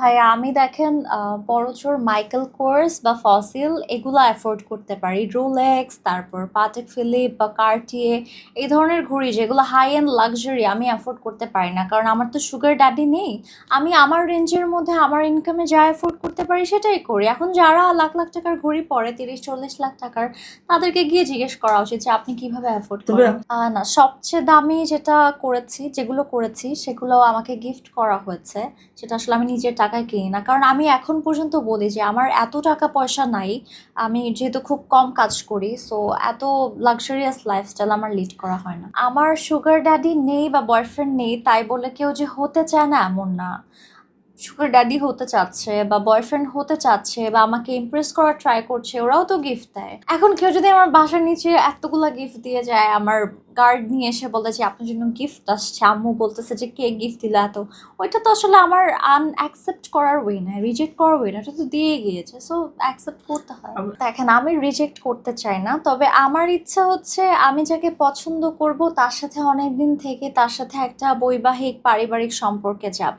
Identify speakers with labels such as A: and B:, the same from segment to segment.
A: ভাইয়া আমি দেখেন বড়জোর মাইকেল কোর্স বা ফসিল এগুলো অ্যাফোর্ড করতে পারি। রোলেক্স তারপর পাটেক ফিলিপ বা কার্টিয়ে এই ধরনের ঘড়ি যেগুলো হাই এন্ড লাক্সারি আমি অ্যাফোর্ড করতে পারি না। কারণ আমার তো সুগার ড্যাডি নেই। আমি আমার রেঞ্জের মধ্যে আমার ইনকামে যা অ্যাফোর্ড করতে পারি সেটাই করি। এখন যারা লাখ লাখ টাকার ঘড়ি পরে তিরিশ চল্লিশ লাখ টাকার তাদেরকে গিয়ে জিজ্ঞেস করা উচিত যে আপনি কীভাবে অ্যাফোর্ড করেন? না সবচেয়ে দামি যেটা করেছি যেগুলো করেছি সেগুলো আমাকে গিফট করা হয়েছে। সেটা আসলে আমি নিজের টাকায় কিনি না। কারণ আমি এখন পর্যন্ত বলি যে আমার এত টাকা পয়সা নাই, আমি যেহেতু খুব কম কাজ করি সো এত লাক্সারিয়াস লাইফস্টাইল আমার লিড করা হয় না। আমার সুগার ড্যাডি নেই বা বয়ফ্রেন্ড নেই, তাই বলে কেউ যে হতে চায় না এমন না। সুগার ড্যাডি হতে চাচ্ছে বা বয়ফ্রেন্ড হতে চাচ্ছে বা আমাকে ইমপ্রেস করার ট্রাই করছে, ওরাও তো গিফট দেয়। এখন কেউ যদি আমার বাসার নিচে এতগুলো গিফট দিয়ে যায়, আমার গার্ড নিয়ে এসে বলে যে আপনার জন্য গিফট আসছে। আম্মু বলতেছে যে কে গিফট দিল এত? ওইটা তো আসলে আমার আনঅ্যাকসেপ্ট করার ওয়ে না। রিজেক্ট করার ওয়ে না। ওটা তো দিয়ে গিয়েছে। সো অ্যাকসেপ্ট করতে হয়। দেখেন আমি রিজেক্ট করতে চাই না। তবে আমার ইচ্ছা হচ্ছে আমি যাকে পছন্দ করব তার সাথে অনেক দিন থেকে তার সাথে একটা বৈবাহিক পারিবারিক সম্পর্কে যাব।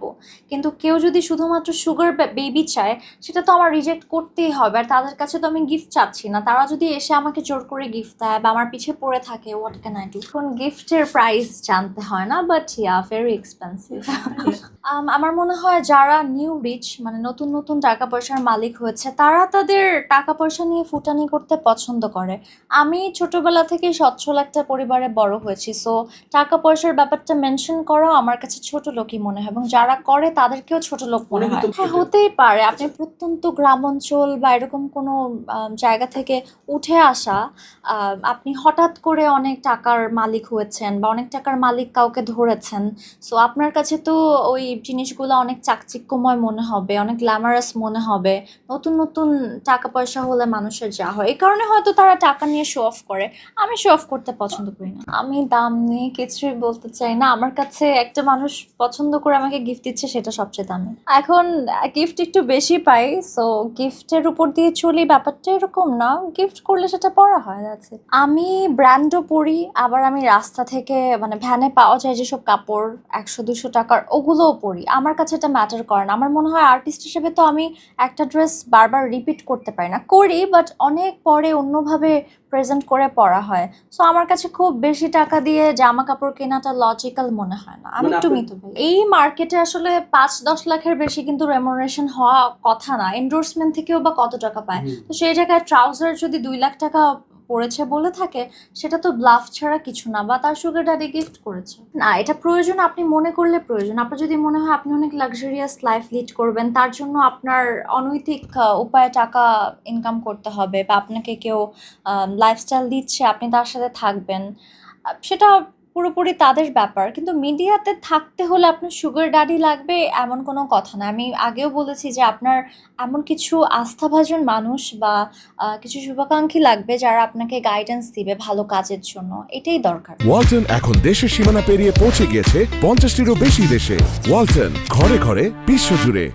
A: কিন্তু কেউ যদি শুধুমাত্র সুগার বেবি চায় সেটা তো আমার রিজেক্ট করতেই হবে। আর তাদের কাছে তো আমি গিফট চাচ্ছি না। তারা যদি এসে আমাকে জোর করে গিফট দেয় বা আমার পিছে পড়ে থাকে হোয়াট ক্যান আই ডু এখন গিফটের প্রাইস জানতে হয় না বাট ইয়া ভেরি এক্সপেন্সিভ আমার মনে হয় যারা নিউ রিচ মানে নতুন নতুন টাকা পয়সার মালিক হয়েছে তারা তাদের টাকা পয়সা নিয়ে ফুটানি করতে পছন্দ করে। আমি ছোটবেলা থেকে সচ্ছল একটা পরিবারে বড় হয়েছি সো টাকা পয়সার ব্যাপারটা মেনশন করাও আমার কাছে ছোট লোকই মনে হয় এবং যারা করে তাদেরকেও ছোট লোক মনে হয়। হ্যাঁ হতেই পারে। আপনি প্রত্যন্ত গ্রাম অঞ্চল বা এরকম কোনো জায়গা থেকে উঠে আসা আপনি হঠাৎ করে অনেক টাকার মালিক হয়েছেন বা অনেক টাকার মালিক কাউকে ধরেছেন সো আপনার কাছে তো ওই জিনিসগুলো অনেক চাকচিক্যময় মনে হবে, অনেক গ্ল্যামারাস মনে হবে, নতুন নতুন টাকা পয়সা হলে মানুষের যা হয়, এই কারণে হয়তো তারা টাকা নিয়ে শো অফ করে, আমি শো অফ করতে পছন্দ করি না। আমি দাম নিয়ে কিছুই বলতে চাই না, আমার কাছে একটা মানুষ পছন্দ করে আমাকে গিফট দিচ্ছে সেটা সবচেয়ে দামি। এখন গিফট একটু বেশি পাই সো গিফটের উপর দিয়ে চলি, ব্যাপারটা এরকম না গিফট করলে সেটা পড়া হয় আছে আমি ব্র্যান্ডও পড়ি আবার আমি রাস্তা থেকে মানে ভ্যানে পাওয়া যায় যেসব কাপড় একশো দুশো টাকার ওগুলোও পরি। আমার কাছে এটা ম্যাটার করে না। আমার মনে হয় আর্টিস্ট হিসেবে তো আমি একটা ড্রেস বারবার রিপিট করতে পারি না। করি বাট অনেক পরে অন্যভাবে প্রেজেন্ট করে পরা হয়। সো আমার কাছে খুব বেশি টাকা দিয়ে জামা কাপড় কেনাটা লজিক্যাল মনে হয় না। আমি
B: মানে
A: একটু মিতব্যয়ী। এই মার্কেটে আসলে পাঁচ দশ লাখের বেশি কিন্তু রেমুনারেশন হওয়া কথা না। এন্ডোর্সমেন্ট থেকেও বা কত টাকা পায়। তো সেই জায়গায় ট্রাউজার যদি দুই লাখ টাকা পড়েছে বলে থাকে, সেটা তো ব্লাফ ছাড়া কিছু না বা তার সুগার ড্যাডি গিফট করেছে। না, এটা প্রয়োজন আপনি মনে করলে প্রয়োজন। আপনার যদি মনে হয় আপনি অনেক লাক্সারিয়াস লাইফ লিড করবেন, তার জন্য আপনার অনৈতিক উপায়ে টাকা ইনকাম করতে হবে বা আপনাকে কেউ লাইফস্টাইল দিচ্ছে, আপনি তার সাথে থাকবেন। সেটা পুরোপুরি তাদের ব্যাপার। কিন্তু মিডিয়াতে থাকতে হলে আপনার সুগার ড্যাডি লাগবে এমন কোনো কথা না। আমি আগেও বলেছি যে আপনার এমন কিছু আস্থাভাজন মানুষ বা কিছু শুভাকাঙ্ক্ষী লাগবে যারা আপনাকে গাইডেন্স দিবে ভালো কাজের জন্য। এটাই দরকার।
C: ওয়ালটন এখন দেশের সীমানা পেরিয়ে পৌঁছে গিয়েছে পঞ্চাশটিরও বেশি দেশে। ওয়ালটন, ঘরে ঘরে বিশ্বজুড়ে